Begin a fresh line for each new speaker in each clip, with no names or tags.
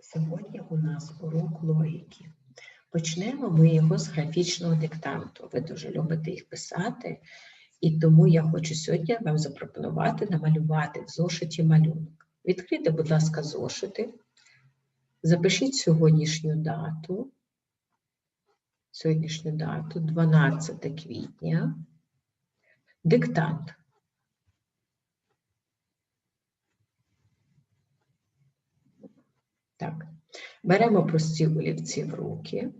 Сьогодні у нас урок логіки. Почнемо ми його з графічного диктанту. Ви дуже любите їх писати, і тому я хочу сьогодні вам запропонувати намалювати в зошиті малюнок. Відкрийте, будь ласка, зошити, запишіть сьогоднішню дату. Сьогоднішню дату 12 квітня. Диктант. Так, беремо прості олівці в руки.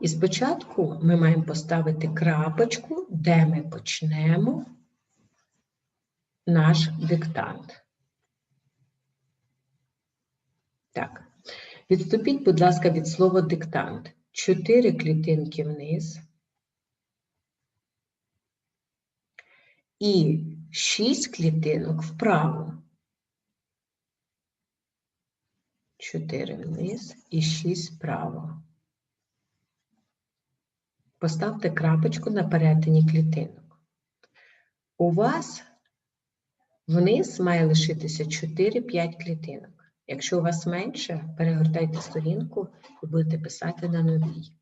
І спочатку ми маємо поставити крапочку, де ми почнемо наш диктант. Так, відступіть, будь ласка, від слова диктант. Чотири клітинки вниз. І шість клітинок вправо. 4 вниз і 6 вправо. Поставте крапочку на перетині клітинок. У вас вниз має лишитися 4-5 клітинок. Якщо у вас менше, перегортайте сторінку і будете писати на новій.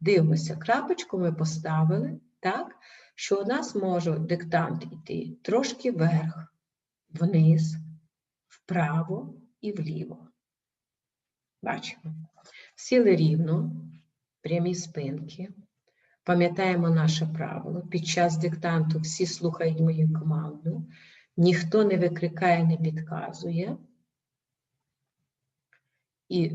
Дивимося, крапочку ми поставили так, що у нас може диктант йти трошки вверх, вниз, вправо і вліво. Бачимо. Сіли рівно, прямі спинки. Пам'ятаємо наше правило. Під час диктанту всі слухають мою команду, ніхто не викрикає, не підказує. І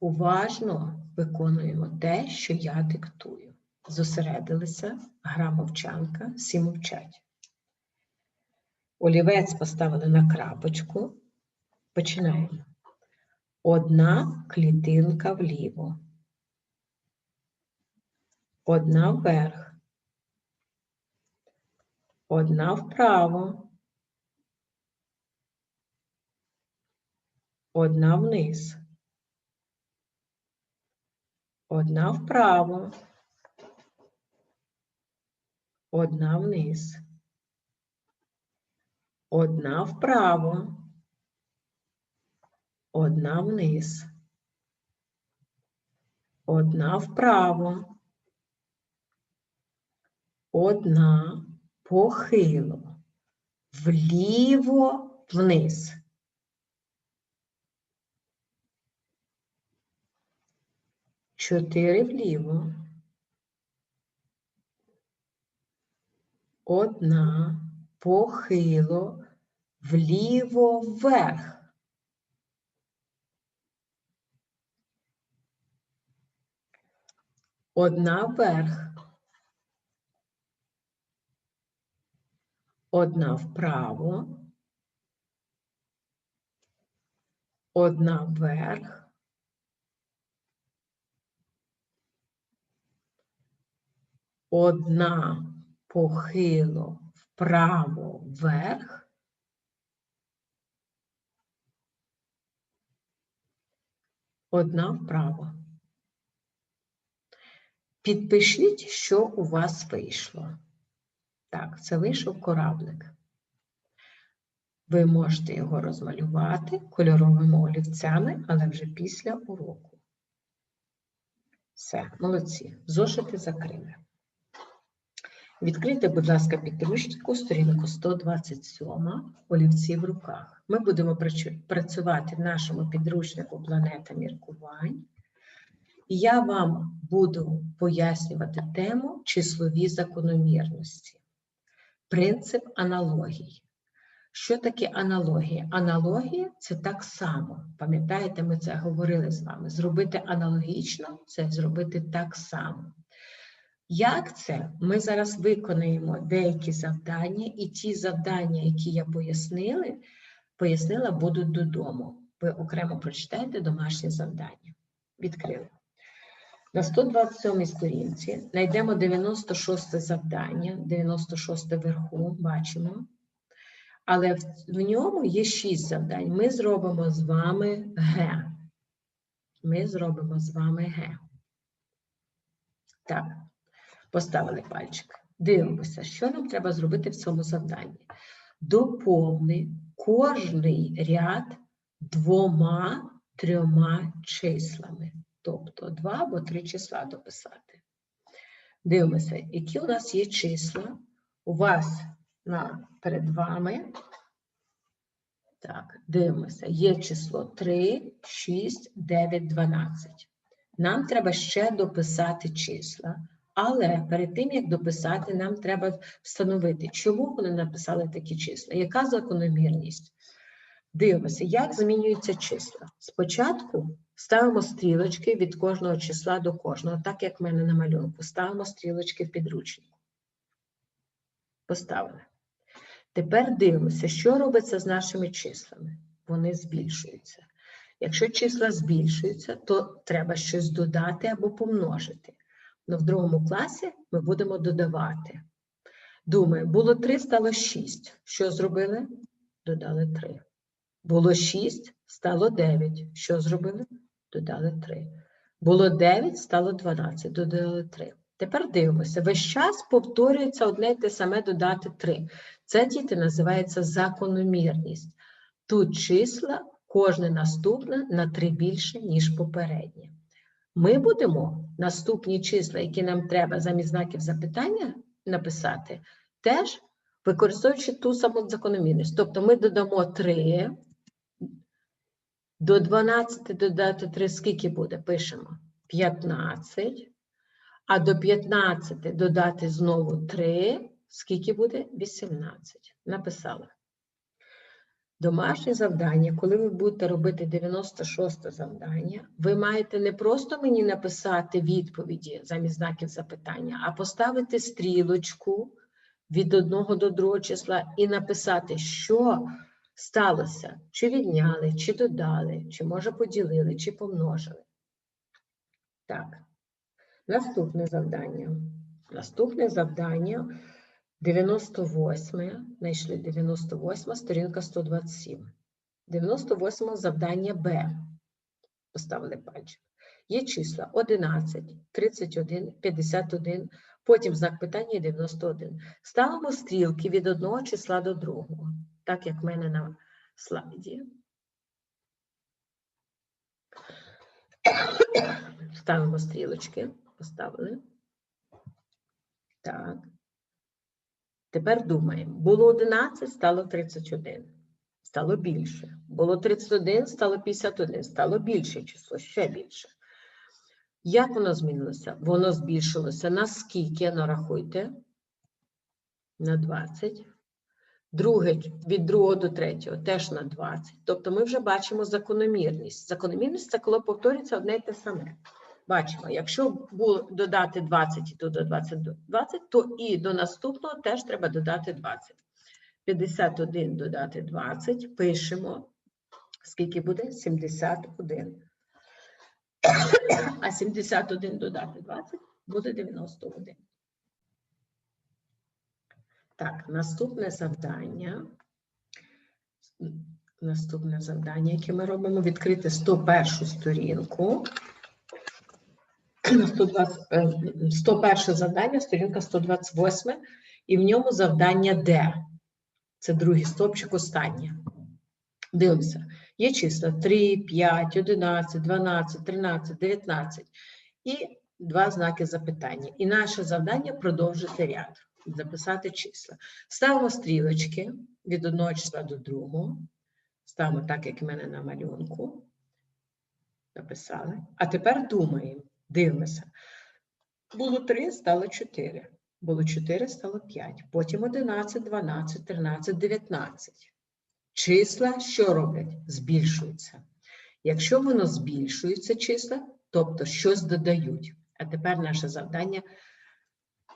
уважно виконуємо те, що я диктую. Зосередилися, гра мовчанка, всі мовчать. Олівець поставили на крапочку. Починаємо. Одна клітинка вліво. Одна вверх. Одна вправо. Одна вниз. Одна вправо. Одна вниз. Одна вправо. Одна вниз. Одна вправо. Одна похило. Вліво вниз. Чотири вліво. Одна похило вліво вверх. Одна вверх. Одна вправо. Одна вверх. Одна похило вправо вверх. Одна вправо. Підпишіть, що у вас вийшло. Так, це вийшов кораблик. Ви можете його розмалювати кольоровими олівцями, але вже після уроку. Все, молодці. Зошити закрили. Відкрийте, будь ласка, підручнику, сторінку 127, олівці в руках. Ми будемо працювати в нашому підручнику Планета міркувань. Я вам буду пояснювати тему числові закономірності. Принцип аналогій. Що таке аналогія? Аналогія це так само. Пам'ятаєте, ми це говорили з вами. Зробити аналогічно це зробити так само. Як це? Ми зараз виконаємо деякі завдання, і ті завдання, які я пояснила, пояснила, будуть додому. Ви окремо прочитаєте домашні завдання. Відкрили. На 127 сторінці знайдемо 96 завдання, 96 вверху, бачимо. Але в, в ньому є 6 завдань. Ми зробимо з вами Г. Ми зробимо з вами Г. Так, поставили пальчик. Дивимося, що нам треба зробити в цьому завданні. Доповни кожний ряд двома трьома числами. Тобто два або три числа дописати. Дивимося, які у нас є числа. У вас на, перед вами. Так, дивимося. Є число 3, 6, 9, 12. Нам треба ще дописати числа. Але перед тим, як дописати, нам треба встановити, чому вони написали такі числа, яка закономірність. Дивимося, як змінюються числа. Спочатку ставимо стрілочки від кожного числа до кожного, так як в мене на малюнку. Ставимо стрілочки в підручнику. Поставили. Тепер дивимося, що робиться з нашими числами. Вони збільшуються. Якщо числа збільшуються, то треба щось додати або помножити. Ну, в другому класі ми будемо додавати. Думаю, було 3, стало 6. Що зробили? Додали 3. Було 6, стало 9. Що зробили? Додали 3. Було 9, стало 12, додали 3. Тепер дивимося, весь час повторюється одне й те саме додати 3. Це, діти, називається закономірність. Тут числа, кожне наступне на 3 більше, ніж попереднє. Ми будемо наступні числа, які нам треба замість знаків запитання написати, теж використовуючи ту саму закономірність. Тобто ми додамо 3, до 12 додати 3, скільки буде? Пишемо 15, а до 15 додати знову 3, скільки буде? 18. Написали. Домашнє завдання, коли ви будете робити 96 завдання, ви маєте не просто мені написати відповіді замість знаків запитання, а поставити стрілочку від одного до другого числа і написати, що сталося, чи відняли, чи додали, чи може поділили, чи помножили. Так, наступне завдання. Наступне завдання 98, знайшли 98, сторінка 127. 98 завдання Б. Поставили пальчик. Є числа 11, 31, 51, потім знак питання і 91. Ставимо стрілки від одного числа до другого, так як в мене на слайді. Ставимо стрілочки, поставили. Так. Тепер думаємо. Було 11, стало 31. Стало більше. Було 31, стало 51. Стало більше число, ще більше. Як воно змінилося? Воно збільшилося на скільки? Нарахуйте. На 20. Друге, від другого до третього теж на 20. Тобто ми вже бачимо закономірність. Закономірність це коли повторюється одне й те саме. Бачимо, якщо було додати 20 і тут до 20, 20, то і до наступного теж треба додати 20. 51 додати 20, пишемо, скільки буде? 71. А 71 додати 20 буде 91. Так, наступне завдання. Наступне завдання, яке ми робимо, відкрити 101 сторінку. 120, е, 101 завдання, сторінка 128, і в ньому завдання Д. Це другий стопчик останнє. Дивимося. Є числа 3, 5, 11, 12, 13, 19 і два знаки запитання. І наше завдання продовжити ряд, записати числа. Ставимо стрілочки від одного числа до другого. Ставимо так, як в мене на малюнку. Написали. А тепер думаємо. Дивимося. Було 3, стало 4. Було 4, стало 5. Потім 11, 12, 13, 19. Числа що роблять? Збільшуються. Якщо воно збільшується числа, тобто щось додають. А тепер наше завдання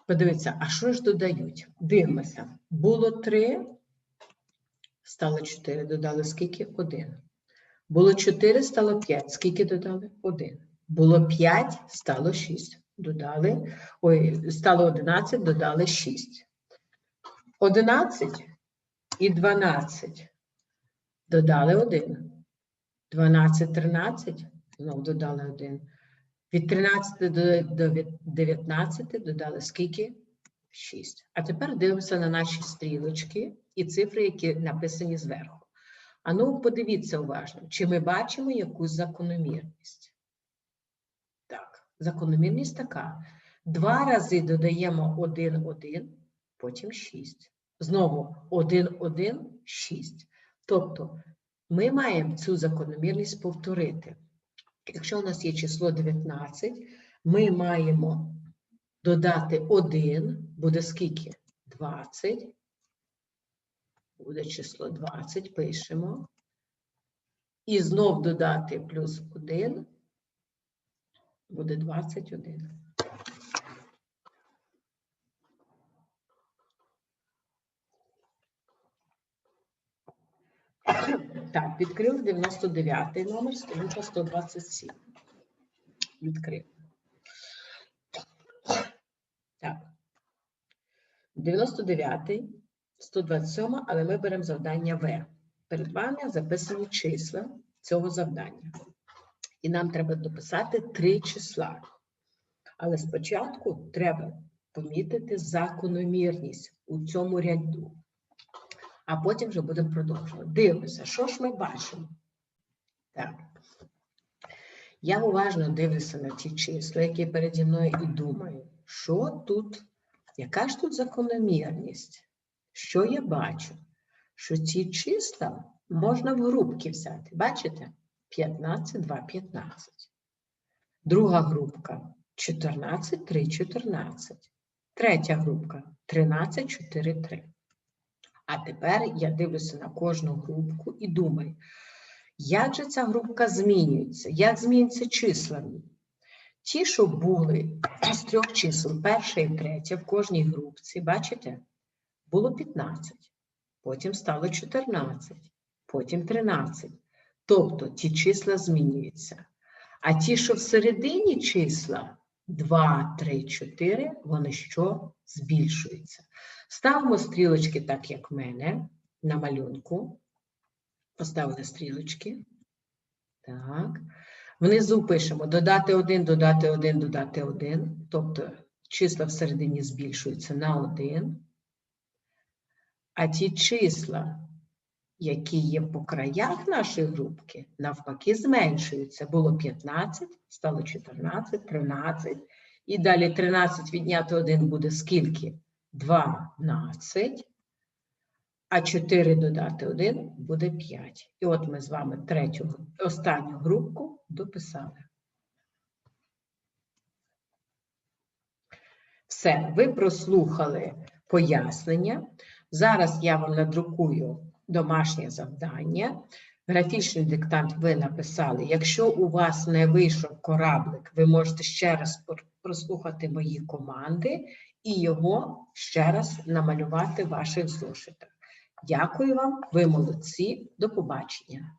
подивитися, а що ж додають? Дивимося. Було 3, стало 4. Додали скільки? 1. Було 4, стало 5. Скільки додали? 1. Було 5, стало 6. Додали, ой, стало 11, додали 6. 11 і 12. Додали 1. 12, 13, знову додали 1. Від 13 до, до 19 додали скільки? 6. А тепер дивимося на наші стрілочки і цифри, які написані зверху. А ну, подивіться уважно, чи ми бачимо якусь закономірність? Так, закономірність така. Два рази додаємо 1, 1, потім 6. Знову 1, 1, 6. Тобто ми маємо цю закономірність повторити. Якщо у нас є число 19, ми маємо додати 1, буде скільки? 20. Буде число 20, пишемо. І знов додати плюс 1, буде 21. Так, відкрив 99 номер, сторінка 127. Відкрив. Так. 99, 127, але ми беремо завдання В. Перед вами записані числа цього завдання. І нам треба дописати три числа. Але спочатку треба помітити закономірність у цьому ряду. А потім вже будемо продовжувати. Дивимося, що ж ми бачимо? Так. Я уважно дивлюся на ті числа, які переді мною, і думаю, що тут, яка ж тут закономірність? Що я бачу? Що ці числа можна в групки взяти. Бачите? 15, 2, 15. Друга групка 14, 3, 14. Третя групка 13, 4, 3. А тепер я дивлюся на кожну групку і думаю, як же ця групка змінюється? Як змінюються числами? Ті, що були з трьох чисел, перше і третє в кожній групці, бачите, було 15, потім стало 14, потім 13. Тобто ті числа змінюються. А ті, що всередині числа 2, 3, 4, вони що збільшуються. Ставимо стрілочки так, як в мене, на малюнку. Поставили стрілочки. Так. Внизу пишемо додати 1, додати 1, додати 1. Тобто числа всередині збільшуються на 1. А ті числа, які є по краях нашої групки, навпаки, зменшуються. Було 15, стало 14, 13. І далі 13 відняти 1 буде скільки? 12. А 4 додати 1 буде 5. І от ми з вами третю, останню групку дописали. Все, ви прослухали пояснення. Зараз я вам надрукую домашнє завдання. Графічний диктант ви написали. Якщо у вас не вийшов кораблик, ви можете ще раз прослухати мої команди і його ще раз намалювати в ваших зошитах. Дякую вам, ви молодці. До побачення.